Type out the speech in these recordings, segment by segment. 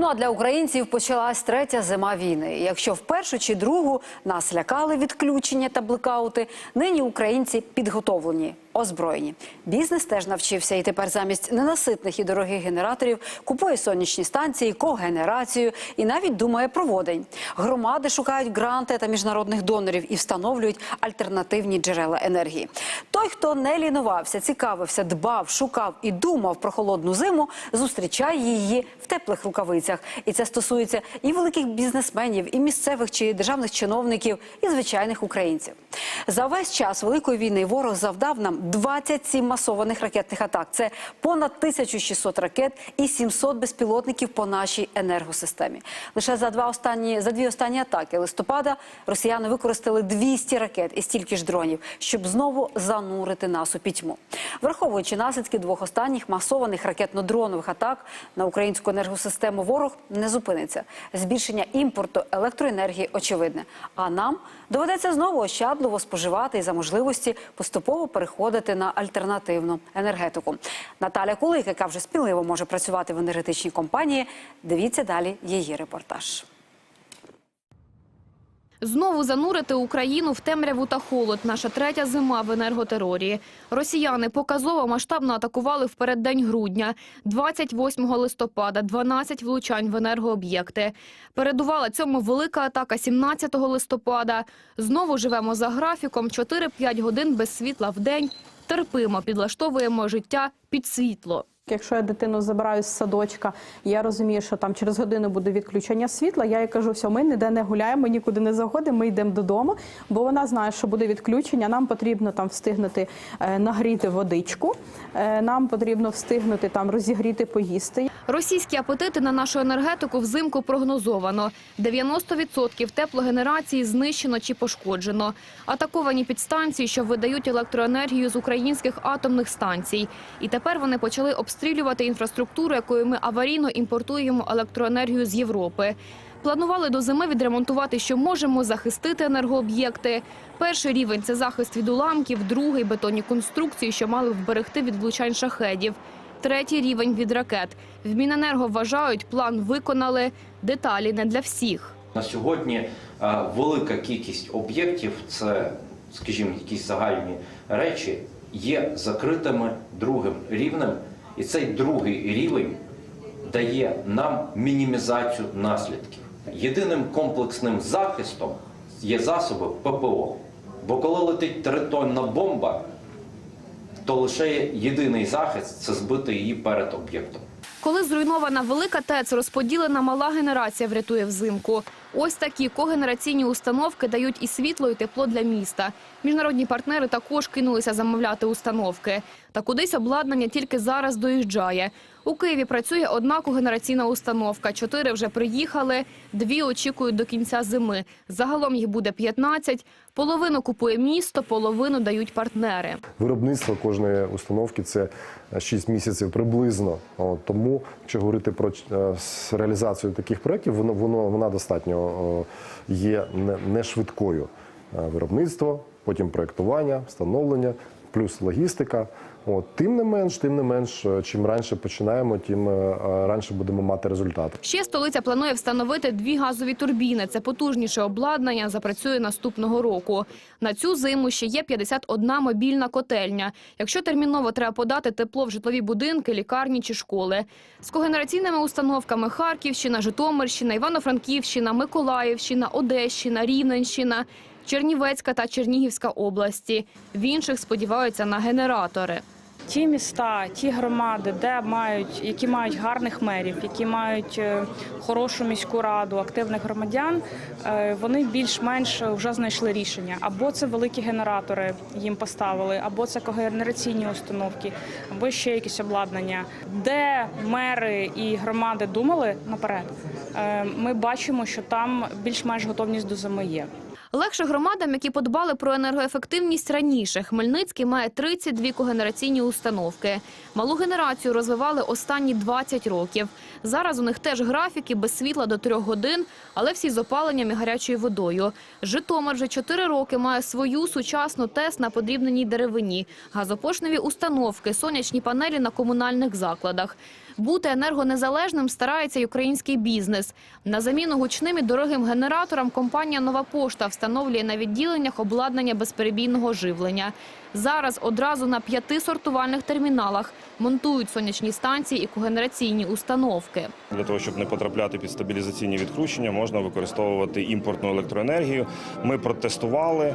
Ну а для українців почалась третя зима війни. Якщо в першу чи другу нас лякали відключення та блекаути, нині українці підготовлені, озброєні. Бізнес теж навчився і тепер замість ненаситних і дорогих генераторів купує сонячні станції, когенерацію і навіть думає про водень. Громади шукають гранти та міжнародних донорів і встановлюють альтернативні джерела енергії. Той, хто не лінувався, цікавився, дбав, шукав і думав про холодну зиму, зустрічає її в теплих рукавицях. І це стосується і великих бізнесменів, і місцевих чи державних чиновників, і звичайних українців. За весь час великої війни ворог завдав нам 27 масованих ракетних атак. Це понад 1600 ракет і 700 безпілотників по нашій енергосистемі. Лише за два останні за дві останні атаки листопада росіяни використали 200 ракет і стільки ж дронів, щоб знову занурити нас у пітьму. Враховуючи наслідки двох останніх масованих ракетно-дронових атак на українську енергосистему, ворог не зупиниться. Збільшення імпорту електроенергії очевидне. А нам доведеться знову ощадливо споживати і за можливості поступово переходити на альтернативну енергетику. Наталя Кулик, яка вже спіливо може працювати в енергетичній компанії. Дивіться далі її репортаж. Знову занурити Україну в темряву та холод. Наша третя зима в енерготерорі. Росіяни показово масштабно атакували в переддень грудня, 28 листопада, 12 влучань в енергооб'єкти. Передувала цьому велика атака 17 листопада. Знову живемо за графіком 4-5 годин без світла в день. Терпимо, підлаштовуємо життя під світло. Якщо я дитину забираю з садочка, я розумію, що там через годину буде відключення світла. Я їй кажу, все, ми ніде не гуляємо, нікуди не заходимо, ми йдемо додому, бо вона знає, що буде відключення. Нам потрібно там встигнути е, нагріти водичку, е, нам потрібно встигнути там розігріти, поїсти. Російські апетити на нашу енергетику взимку прогнозовано. 90% теплогенерації знищено чи пошкоджено. Атаковані підстанції, що видають електроенергію з українських атомних станцій. І тепер вони почали обстрілювати інфраструктуру, якою ми аварійно імпортуємо електроенергію з Європи. Планували до зими відремонтувати, що можемо, захистити енергооб'єкти. Перший рівень це захист від уламків, другий бетонні конструкції, що мали вберегти від влучань шахедів. Третій рівень від ракет. В Міненерго вважають, план виконали. Деталі не для всіх. На сьогодні е, велика кількість об'єктів, це, скажімо, якісь загальні речі, є закритими другим рівнем, і цей другий рівень дає нам мінімізацію наслідків. Єдиним комплексним захистом є засоби ППО. Бо коли летить тритонна бомба, то лише єдиний захист це збити її перед об'єктом. Коли зруйнована велика ТЕЦ, розподілена мала генерація врятує взимку. Ось такі когенераційні установки дають і світло, і тепло для міста. Міжнародні партнери також кинулися замовляти установки. Та кудись обладнання тільки зараз доїжджає. У Києві працює одна когенераційна установка. Чотири вже приїхали, дві очікують до кінця зими. Загалом їх буде 15. Половину купує місто, половину дають партнери. Виробництво кожної установки це 6 місяців приблизно. Тому, якщо говорити про е, реалізацію таких проєктів, воно, воно вона достатньо є не, не швидкою. Е, Виробництво, потім проєктування, встановлення, плюс логістика. От, тим не менш, тим не менш, е, чим раніше починаємо, тим е, е, раніше будемо мати результат. Ще столиця планує встановити дві газові турбіни. Це потужніше обладнання, запрацює наступного року. На цю зиму ще є 51 мобільна котельня. Якщо терміново треба подати тепло в житлові будинки, лікарні чи школи. З когенераційними установками Харківщина, Житомирщина, Івано-Франківщина, Миколаївщина, Одещина, Рівненщина, Чернівецька та Чернігівська області. В інших сподіваються на генератори. Ті міста, ті громади, де мають, які мають гарних мерів, які мають е, хорошу міську раду, активних громадян, е, вони більш-менш вже знайшли рішення. Або це великі генератори їм поставили, або це когенераційні установки, або ще якісь обладнання. Де мери і громади думали наперед, е, ми бачимо, що там більш-менш готовність до зими є. Легше громадам, які подбали про енергоефективність раніше. Хмельницький має 32 когенераційні установки. Малу генерацію розвивали останні 20 років. Зараз у них теж графіки без світла до 3 годин, але всі з опаленням і гарячою водою. Житомир вже 4 роки має свою сучасну ТЕС на подрібненій деревині, газопошневі установки, сонячні панелі на комунальних закладах. Бути енергонезалежним старається й український бізнес. На заміну гучним і дорогим генераторам компанія «Нова пошта» встановлює на відділеннях обладнання безперебійного живлення. Зараз одразу на п'яти сортувальних терміналах монтують сонячні станції і когенераційні установки. Для того, щоб не потрапляти під стабілізаційні відключення, можна використовувати імпортну електроенергію. Ми протестували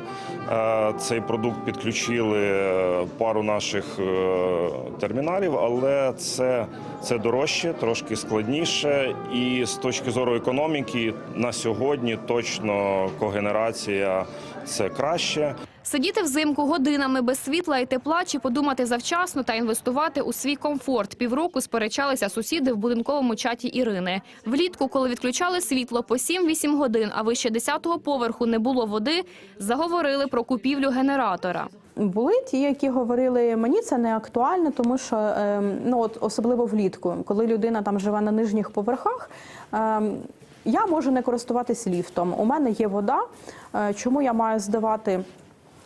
е, цей продукт, підключили е, пару наших е, терміналів, але це, це дорожче, трошки складніше. І з точки зору економіки на сьогодні точно когенерація це краще. Сидіти взимку годинами без світла і тепла чи подумати завчасно та інвестувати у свій комфорт. Півроку сперечалися сусіди в будинковому чаті Ірини. Влітку, коли відключали світло по 7-8 годин, а вище 10-го поверху не було води, заговорили про купівлю генератора. Були ті, які говорили, мені це не актуально, тому що ем, ну от особливо влітку, коли людина там живе на нижніх поверхах. ем, я можу не користуватись ліфтом. У мене є вода. е, Чому я маю здавати?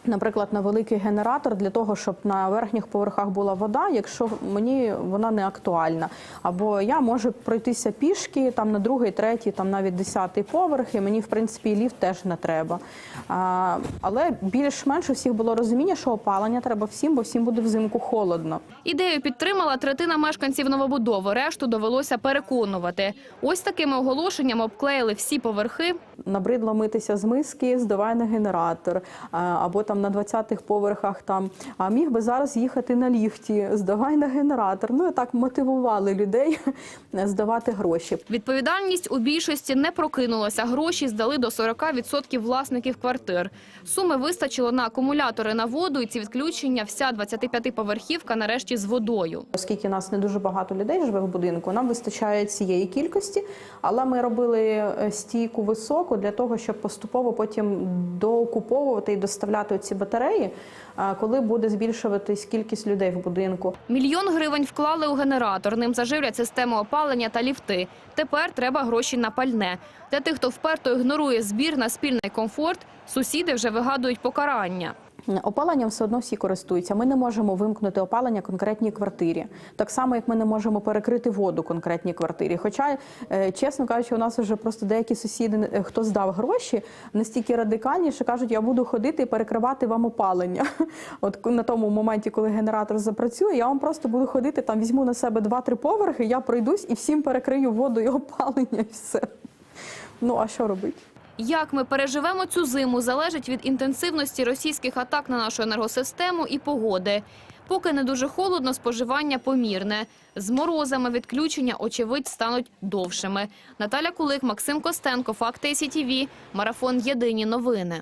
Наприклад, на великий генератор для того, щоб на верхніх поверхах була вода, якщо мені вона не актуальна. Або я можу пройтися пішки там на другий, третій, там навіть десятий поверх, і мені в принципі і ліфт теж не треба. А, але більш-менш у всіх було розуміння, що опалення треба всім, бо всім буде взимку холодно. Ідею підтримала третина мешканців новобудови. Решту довелося переконувати. Ось такими оголошеннями обклеїли всі поверхи. Набридло митися з миски, здавай на генератор, або там на 20-х поверхах там. А міг би зараз їхати на ліфті, здавай на генератор. Ну і так мотивували людей здавати гроші. Відповідальність у більшості не прокинулася. Гроші здали до 40% власників квартир. Суми вистачило на акумулятори на воду, і ці відключення вся 25-поверхівка нарешті з водою. Оскільки нас не дуже багато людей живе в будинку, нам вистачає цієї кількості, але ми робили е, стійку високу для того, щоб поступово потім доокуповувати і доставляти ці батареї, коли буде збільшуватись кількість людей в будинку. Мільйон гривень вклали у генератор. Ним заживлять систему опалення та ліфти. Тепер треба гроші на пальне. Для тих, хто вперто ігнорує збір на спільний комфорт, сусіди вже вигадують покарання. Опаленням все одно всі користуються. Ми не можемо вимкнути опалення конкретній квартирі, так само як ми не можемо перекрити воду конкретній квартирі. Хоча, е, чесно кажучи, у нас вже просто деякі сусіди, е, хто здав гроші, настільки радикальні, що кажуть, я буду ходити і перекривати вам опалення. От на тому моменті, коли генератор запрацює, я вам просто буду ходити там, візьму на себе два-три поверхи, я пройдусь і всім перекрию воду і опалення, і все. Ну а що робити? Як ми переживемо цю зиму, залежить від інтенсивності російських атак на нашу енергосистему і погоди. Поки не дуже холодно, споживання помірне. З морозами відключення, очевидь, стануть довшими. Наталя Кулик, Максим Костенко, Факти СІТІВІ, Марафон Єдині новини.